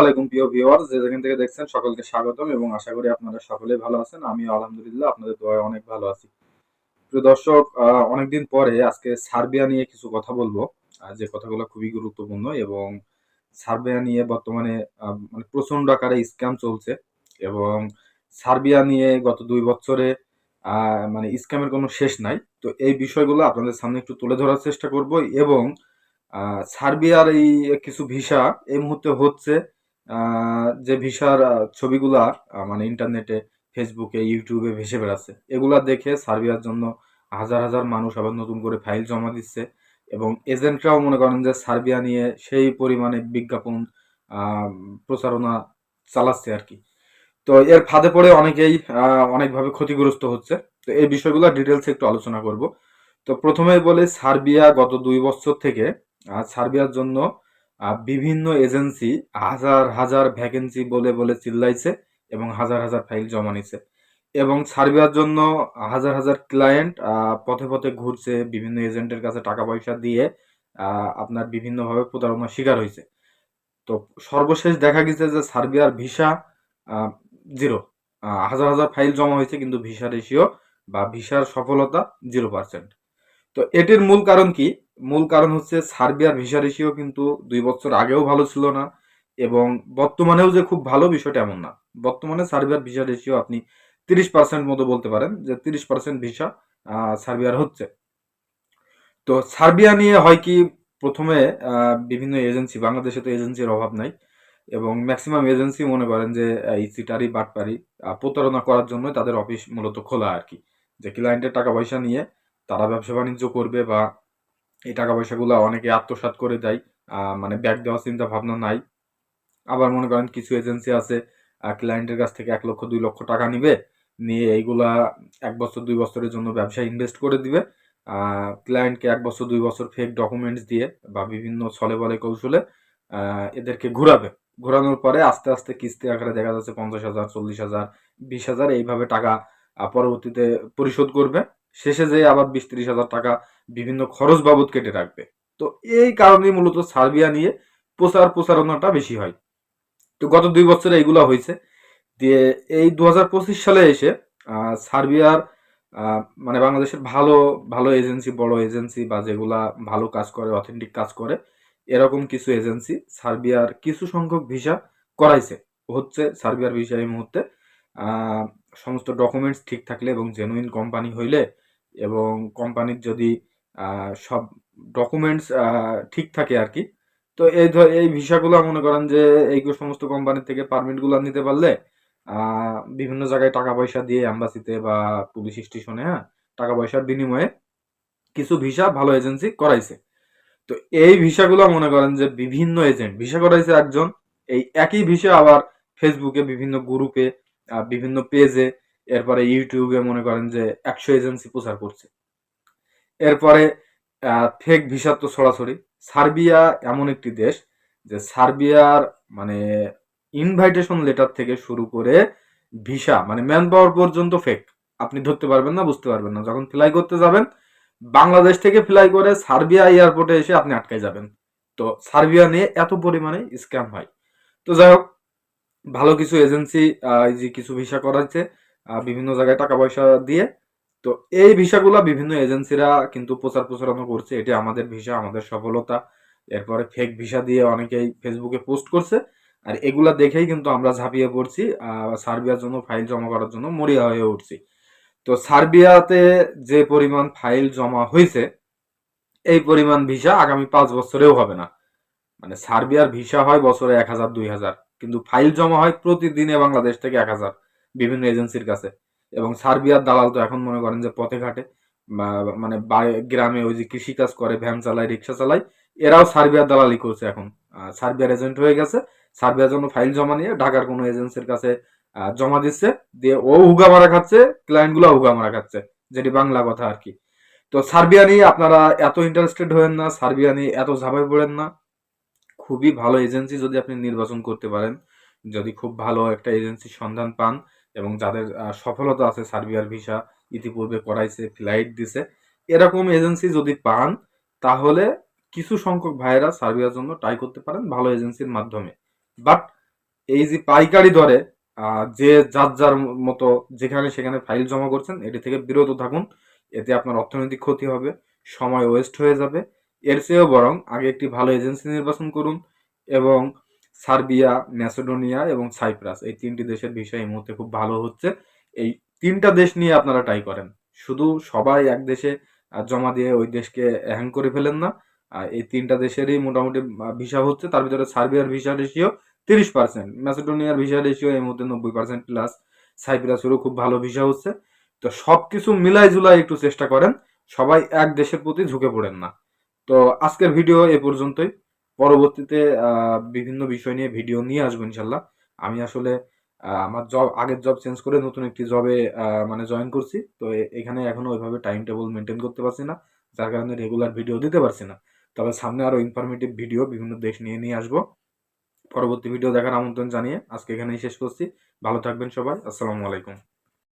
আলাইকুম যেখান থেকে দেখছেন, সকলকে স্বাগতম এবং আশা করি আপনারা ভালো আছেন। আমি আপনাদের অনেক ভালো আছি। প্রিয় দর্শক অনেকদিন পরে আজকে সার্বিয়া নিয়ে কিছু কথা বলব। যে কথাগুলো খুবই গুরুত্বপূর্ণ এবং সার্বিয়া নিয়ে বর্তমানে মানে প্রচণ্ড আকারে স্ক্যাম চলছে এবং সার্বিয়া নিয়ে গত দুই বছরে মানে স্ক্যামের কোনো শেষ নাই। তো এই বিষয়গুলো আপনাদের সামনে একটু তুলে ধরার চেষ্টা করব এবং সার্বিয়ার এই কিছু ভিসা এই মুহূর্তে হচ্ছে। যে ভিসার ছবিগুলা মানে ইন্টারনেটে, ফেসবুকে, ইউটিউবে ভেসে বেড়াচ্ছে। এগুলা দেখে সার্বিয়ার জন্য হাজার হাজার মানুষ আবার নতুন করে ফাইল জমা দিচ্ছে এবং এজেন্টরাও মনে করেন যে সার্বিয়া নিয়ে সেই পরিমাণে বিজ্ঞাপন প্রচারণা চালাচ্ছে আর কি। তো এর ফাঁদে পড়ে অনেকেই অনেকভাবে ক্ষতিগ্রস্ত হচ্ছে। তো এই বিষয়গুলো ডিটেলসে একটু আলোচনা করব। তো প্রথমেই বলে, সার্বিয়া গত দুই বছর থেকে সার্বিয়ার জন্য বিভিন্ন এজেন্সি হাজার হাজার ভ্যাকেন্সি বলে বলে চিল্লাইছে এবং হাজার হাজার ফাইল জমা নিছে। এবং সার্বিয়ার জন্য হাজার হাজার ক্লায়েন্ট পথে পথে ঘুরছে, বিভিন্ন এজেন্টের কাছে টাকা পয়সা দিয়ে আপনার বিভিন্নভাবে প্রতারণার শিকার হয়েছে তো সর্বশেষ দেখা গেছে যে সার্বিয়ার ভিসা জিরো হাজার হাজার ফাইল জমা হয়েছে কিন্তু ভিসা রেশিও বা ভিসার সফলতা জিরো পার্সেন্ট তো এটির মূল কারণ কি? মূল কারণ হচ্ছে সার্বিয়ার ভিসা রেশিও কিন্তু দুই বছর আগেও ভালো ছিল না এবং বর্তমানেও যে খুব ভালো বিষয়টা এমন না। বর্তমানে সার্বিয়ার ভিসা রেশিও আপনি তিরিশ পার্সেন্ট মতো বলতে পারেন যে তিরিশ পার্সেন্ট ভিসা সার্বিয়ার হচ্ছে। তো সার্বিয়া নিয়ে হয় কি, প্রথমে বিভিন্ন এজেন্সি, বাংলাদেশে তো এজেন্সির অভাব নাই এবং ম্যাক্সিমাম এজেন্সি মনে করেন যে এই সিটারি বাটপারি প্রতারণা করার জন্য তাদের অফিস মূলত খোলা আর কি। যে ক্লায়েন্টের টাকা পয়সা নিয়ে তারা ব্যবসা বাণিজ্য করবে বা এই টাকা পয়সাগুলো অনেকে আত্মসাৎ করে দেয় মানে ব্যাগ দেওয়ার চিন্তা ভাবনা নাই। আবার মনে করেন কিছু এজেন্সি আছে ক্লায়েন্টের কাছ থেকে এক লক্ষ, দুই লক্ষ টাকা নিবে, নিয়ে এইগুলা এক বছর, দুই বছরের জন্য ব্যবসায় ইনভেস্ট করে দিবে। ক্লায়েন্টকে এক বছর, দুই বছর ফেক ডকুমেন্টস দিয়ে বা বিভিন্ন ছলে বলে কৌশলে এদেরকে ঘুরাবে। ঘোরানোর পরে আস্তে আস্তে কিস্তি আকারে দেখা যাচ্ছে পঞ্চাশ হাজার, চল্লিশ হাজার, বিশ হাজার, এইভাবে টাকা পরবর্তীতে পরিশোধ করবে। শেষে যে আবার বিশ ত্রিশ হাজার টাকা বিভিন্ন খরচ বাবদ কেটে রাখবে। তো এই কারণেই মূলত সার্বিয়া নিয়ে প্রচার প্রচারণাটা বেশি হয়। তো গত দুই বছরে এইগুলা হয়েছে। দিয়ে এই দুহাজার পঁচিশ সালে এসে সার্বিয়ার মানে বাংলাদেশের ভালো ভালো এজেন্সি, বড় এজেন্সি বা যেগুলা ভালো কাজ করে অথেন্টিক কাজ করে, এরকম কিছু এজেন্সি সার্বিয়ার কিছু সংখ্যক ভিসা করাইছে। হচ্ছে সার্বিয়ার ভিসা এই মুহূর্তে। সমস্ত ডকুমেন্টস ঠিক থাকলে এবং জেনুইন কোম্পানি হইলে এবং কোম্পানির যদি সব ডকুমেন্টস ঠিক থাকে আর কি তো এই ধ- এই ভিসাগুলো মনে করেন যে, এই সমস্ত কোম্পানি থেকে পারমিটগুলো নিতে পারলে বিভিন্ন জায়গায় টাকা পয়সা দিয়ে অ্যাম্বাসিতে বা পুলিশ স্টেশনে হ্যাঁ টাকা পয়সার বিনিময়ে কিছু ভিসা ভালো এজেন্সি করাইছে। তো এই ভিসাগুলো মনে করেন যে, বিভিন্ন এজেন্ট ভিসা করাইছে একজন, এই একই ভিসা আবার ফেসবুকে বিভিন্ন গ্রুপে বিভিন্ন পেজে, এরপরে ইউটিউবে মনে করেন যে একশো এজেন্সি প্রচার করছে। এরপরে ফেক ভিসা তো ছড়াছড়ি সার্বিয়া এমন একটি দেশ যে সার্বিয়ার মানে ইনভাইটেশন লেটার থেকে শুরু করে ভিসা মানে ম্যান পাওয়ার পর্যন্ত ফেক আপনি ধরতে পারবেন না, বুঝতে পারবেন না। যখন ফ্লাই করতে যাবেন, বাংলাদেশ থেকে ফ্লাই করে সার্বিয়া এয়ারপোর্টে এসে আপনি আটকায় যাবেন। তো সার্বিয়া নিয়ে এত পরিমাণে স্ক্যাম হয়। তো যাই হোক ভালো কিছু এজেন্সি যে কিছু ভিসা করাচ্ছে বিভিন্ন জায়গায় টাকা পয়সা দিয়ে। তো এই ভিসাগুলো বিভিন্ন এজেন্সিরা কিন্তু প্রচার প্রচারণা করছে। এটা আমাদের ভিসা আমাদের সফলতা। এরপরে ফেক ভিসা দিয়ে অনেকেই ফেসবুকে পোস্ট করছে। আর এগুলা দেখেই কিন্তু আমরা ঝাঁপিয়ে পড়ছি সার্বিয়ার জন্য ফাইল জমা করার জন্য মরিয়া হয়ে উঠছি। তো সার্বিয়াতে যে পরিমাণ ফাইল জমা হয়েছে, এই পরিমাণ ভিসা আগামী পাঁচ বছরেও হবে না। মানে সার্বিয়ার ভিসা হয় বছরে এক হাজার, দুই হাজার। কিন্তু ফাইল জমা হয় প্রতিদিনে বাংলাদেশ থেকে এক হাজার বিভিন্ন এজেন্সির কাছে। এবং সার্বিয়ার দালাল তো এখন মনে করেন যে পথে ঘাটে। মানে গ্রামে ওই যে কৃষিকাজ করে, ভ্যান চালায়, রিক্সা চালায়, এরাও সার্বিয়ার দালালি করছে এখন। সার্বিয়ার এজেন্ট হয়ে গেছে। সার্বিয়ার জন্য ফাইল জমা নিয়ে ঢাকার কোনো এজেন্সির কাছে জমা দিচ্ছে। দিয়ে ও হুগা মারা খাচ্ছে ক্লায়েন্টগুলো হুগা মারা খাচ্ছে। যেটি বাংলা কথা আর কি। তো সার্বিয়া নিয়ে আপনারা এত ইন্টারেস্টেড হবেন না সার্বিয়া নিয়ে এত ঝাঁপাই পড়েন না। খুবই ভালো এজেন্সি যদি আপনি নির্বাচন করতে পারেন, যদি খুব ভালো একটা এজেন্সির সন্ধান পান এবং যাদের সফলতা আছে সার্বিয়ার ভিসা ইতিপূর্বে করাইছে, ফ্লাইট দিছে, এরকম এজেন্সি যদি পান, তাহলে কিছু সংখ্যক ভাইয়েরা সার্বিয়ার জন্য ট্রাই করতে পারেন ভালো এজেন্সির মাধ্যমে। বাট এই যে পাইকারি দরে যে যার যার মতো যেখানে সেখানে ফাইল জমা করছেন, এটি থেকে বিরত থাকুন, এতে আপনার অর্থনৈতিক ক্ষতি হবে, সময় ওয়েস্ট হয়ে যাবে এর চেয়েও বরং আগে একটি ভালো এজেন্সি নির্বাচন করুন এবং সার্বিয়া, ম্যাসেডোনিয়া এবং সাইপ্রাস এই তিনটি দেশের বিষয় এই মুহূর্তে খুব ভালো হচ্ছে। এই তিনটা দেশ নিয়ে আপনারা ট্রাই করেন। শুধু সবাই এক দেশে জমা দিয়ে ওই দেশকে হ্যাং করে ফেলেন না। এই তিনটা দেশেরই মোটামুটি ভিসা হচ্ছে। তার ভিতরে সার্বিয়ার ভিসা রেশিও তিরিশ পার্সেন্ট ম্যাসেডোনিয়ার ভিসা রেশিও এই মধ্যে নব্বই পার্সেন্ট প্লাস সাইপ্রাসেরও খুব ভালো ভিসা হচ্ছে। তো সব কিছু মিলাই জুলাই একটু চেষ্টা করেন। সবাই এক দেশের প্রতি ঝুঁকে পড়েন না। তো আজকের ভিডিও এ পর্যন্তই। পরবর্তীতে বিভিন্ন বিষয় নিয়ে ভিডিও নিয়ে আসব ইনশাল্লাহ। আমি আসলে আমার জব আগের জব চেঞ্জ করে নতুন একটি জবে মানে জয়েন করছি। তো এখানে এখনও ওইভাবে টাইম টেবল মেনটেন করতে পারছি না, যার কারণে রেগুলার ভিডিও দিতে পারছি না। তবে সামনে আরও ইনফরমেটিভ ভিডিও বিভিন্ন দেশ নিয়ে নিয়ে আসব। পরবর্তী ভিডিও দেখার আমন্ত্রণ জানিয়ে আজকে এখানেই শেষ করছি। ভালো থাকবেন সবাই। আসসালামু আলাইকুম।